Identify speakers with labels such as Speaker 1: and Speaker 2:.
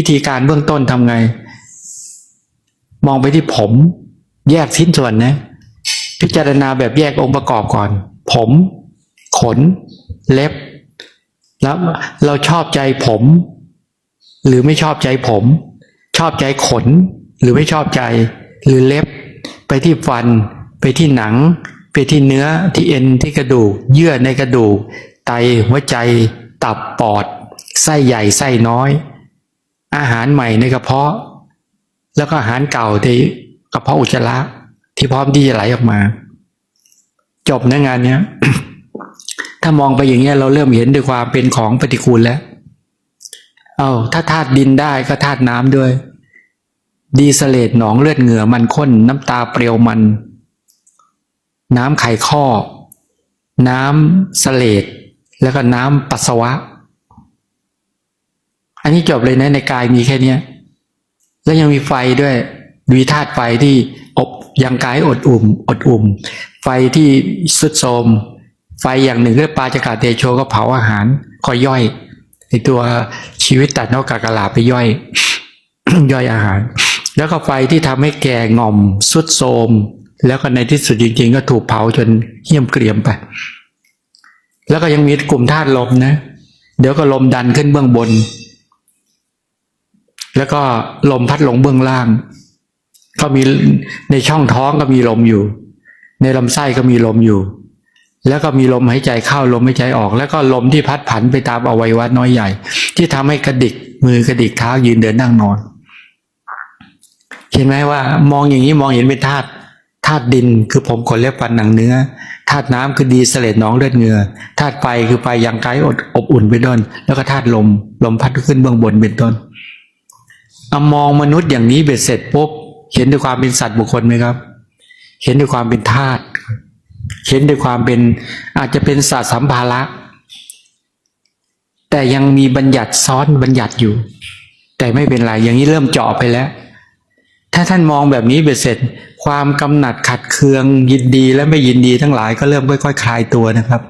Speaker 1: วิธีการเบื้องต้นทำไง มองไปที่ผม แยกชิ้นส่วนนะ พิจารณาแบบแยกองค์ประกอบก่อน ผม ขน เล็บ แล้วเราชอบใจผม หรือไม่ชอบใจผม ชอบใจขน หรือไม่ชอบใจ หรือเล็บ ไปที่ฟัน ไปที่หนัง ไปที่เนื้อที่เอ็นที่กระดูก เยื่อในกระดูก ไตหัวใจ ตับปอด ไส้ใหญ่ไส้น้อย อาหารใหม่ในกระเพาะ แล้วก็อาหารเก่าที่กระเพาะอุจจาระที่พร้อมที่จะไหลออกมา จบนะงานเนี้ย ถ้ามองไปอย่างเงี้ยเราเริ่มเห็นด้วยความเป็นของปฏิกูลแล้ว เอาถ้าธาตุดินได้ก็ธาตุน้ำด้วย ดีสเลตหนองเลือดเหงื่อมันข้น น้ำตาเปรียวมัน น้ำไข่ข้อ น้ำสเลตแล้วก็น้ำปัสสาวะ นนี้จบเลยนะในกายมีแค่เนี้ยแล้วยังมีไฟด้วยมีธาตุไฟที่อบยังกายอดอุ่มอดอุ่ม ไฟที่สุดโทมไฟอย่างหนึ่งเรียกปาจกาเตโชก็เผาอาหารคอยย่อยไอตัวชีวิตตัดนอกกากะลาไปย่อย ย่อยอาหาร แล้วก็ไฟที่ทำให้แก่ง่อมสุดโทมแล้วก็ในที่สุดจริงๆ ก็ถูกเผาจนเหี้ยมเกรียมไป แล้วก็ยังมีกลุ่มธาตุลมนะ เดี๋ยวก็ลมดันขึ้นเบื้องบน แล้วก็ลมพัดลงเบื้องล่าง ก็มีในช่องท้องก็มีลมอยู่ ในลำไส้ก็มีลมอยู่ แล้วก็มีลมหายใจเข้าลมหายใจออก แล้วก็ลมที่พัดผันไปตามอวัยวะน้อยใหญ่ ที่ทำให้กระดิกมือกระดิกเท้ายืนเดินนั่งนอน เห็นไหมว่ามองอย่างนี้มองเห็นเป็นธาตุธาตุดินคือผมขนเล็บฟันหนังเนื้อธาตุน้ำคือดีเสลดน้องเลือดเงือธาตุไฟคือไฟยังไกลอดอบอุ่นเป็นต้น แล้วก็ธาตุลม ลมพัดขึ้นเบื้องบนเป็นต้น เอามองมนุษย์อย่างนี้เบ็ดเสร็จปุ๊บเห็นด้วยความเป็นสัตว์บุคคลไหมครับ เห็นด้วยความเป็นธาตุเห็นด้วยความเป็นอาจจะเป็นสัตว์สัมภาระ แต่ยังมีบัญญัติซ้อนบัญญัติอยู่ แต่ไม่เป็นไรอย่างนี้เริ่มเจาะไปแล้ว ถ้าท่านมองแบบนี้เบ็ดเสร็จ ความกำหนัดขัดเคืองยินดีและไม่ยินดีทั้งหลายก็เริ่มค่อยๆคลายตัวนะครับ